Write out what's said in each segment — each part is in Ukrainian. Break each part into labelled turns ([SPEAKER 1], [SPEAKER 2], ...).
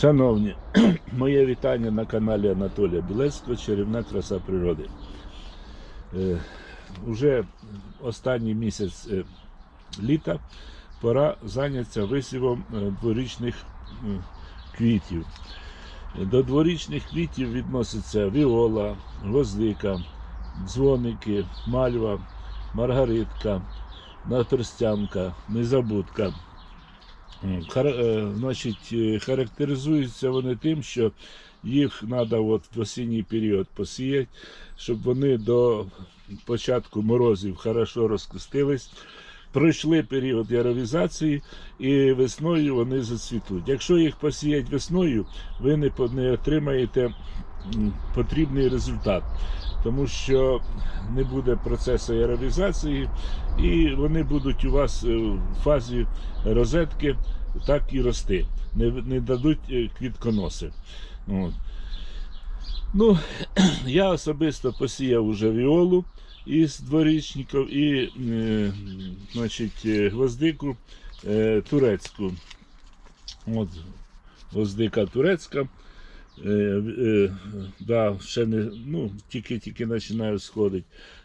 [SPEAKER 1] Шановні, моє вітання на каналі Анатолія Білецького Чарівна краса природи. Е, уже останній місяць е, літа пора зайнятися висівом е, дворічних е, квітів. До дворічних квітів відносяться віола, гвоздика, дзвоники, мальва, маргаритка, наперстянка, незабудка. Е, Значить, е, характеризуються вони тим, що їх треба от в осінній період посіяти, щоб вони до початку морозів хорошо розкустились, пройшли період яровізації і весною вони зацвітуть. Якщо їх посіять весною, ви не отримаєте потрібний результат, тому що не буде процесу яровізації, і вони будуть у вас е, в фазі розетки так і рости. Не, не дадуть е, квітконоси. От. Ну, я особисто посіяв уже віолу із дворічників і е, значить, е, гвоздику е, турецьку. От, гвоздика турецька. Е, е, да, ще не, ну, тільки-тільки починаю сходити.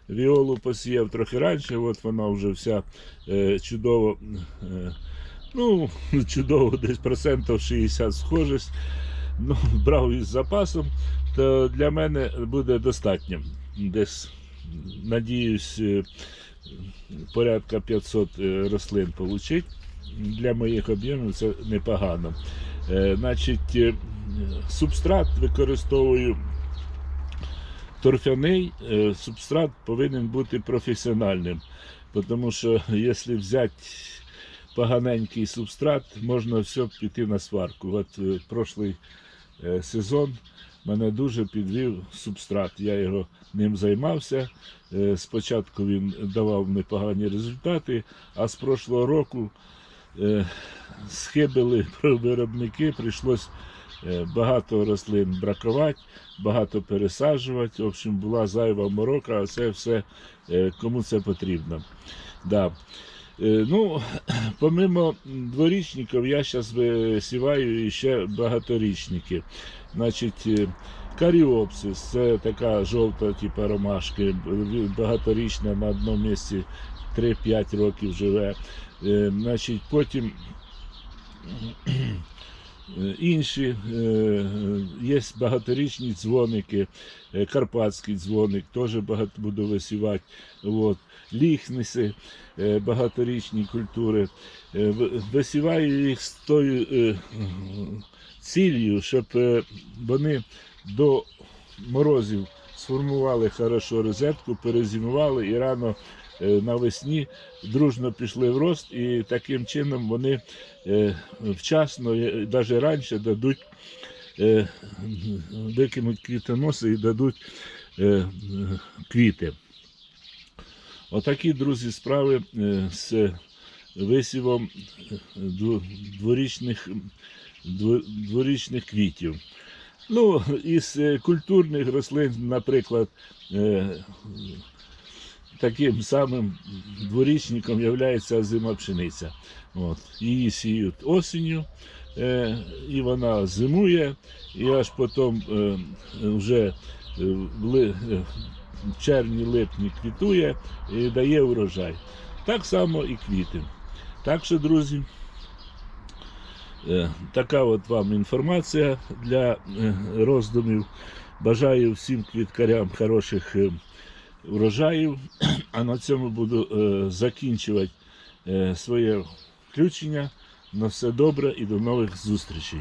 [SPEAKER 1] Віолу посіяв трохи раніше, от вона вже вся е, чудово, е, ну, чудово, десь процентів 60 схожість. Ну, брав із запасом, то для мене буде достатньо. Десь, надіюсь, е, порядка 500 е, рослин отримати. Для моїх об'ємів це непогано. Значить, субстрат використовую торфяний, е, субстрат повинен бути професіональним. Тому що якщо взяти поганенький субстрат, можна все піти на сварку. От е, прошлий е, сезон мене дуже підвів субстрат. Я його ним займався. Спочатку він давав непогані результати, а з прошлого року схибили виробники, прийшлось е, багато рослин бракувати, багато пересаджувати. В общем, була зайва морока, а це все е, кому це потрібно. Да. Е, Ну, помимо дворічників, я зараз висіваю ще багаторічники. Значить, е, каріопсис це така жовта, типу ромашки, багаторічна на одному місці 3-5 років живе. Е, Значить, потім інші е, є багаторічні дзвоники, е, карпатський дзвоник, теж багато буду висівати. От. Ліхниси, е, багаторічні культури. Е, Висіваю їх з тою цілею, щоб е, вони до морозів сформували хорошо розетку, перезимували і рано е, навесні дружно пішли в рост, і таким чином вони е, вчасно, навіть раніше дадуть, е, викинуть квітоноси і дадуть е, квіти. Отакі, друзі, справи е, з висівом е, дворічних, дворічних квітів. Ну, із е, культурних рослин, наприклад, е, таким самим дворічником є озима пшениця. От. Її сіють осінню, е, і вона зимує, і аж потім вже в ли- в червні-липні квітує і дає урожай. Так само і квіти. Так що, друзі, така от вам інформація для е, роздумів. Бажаю всім квіткарям хороших врожаїв. урожаїв. А на цьому буду е, закінчувати е, своє включення. На все добре і до нових зустрічей.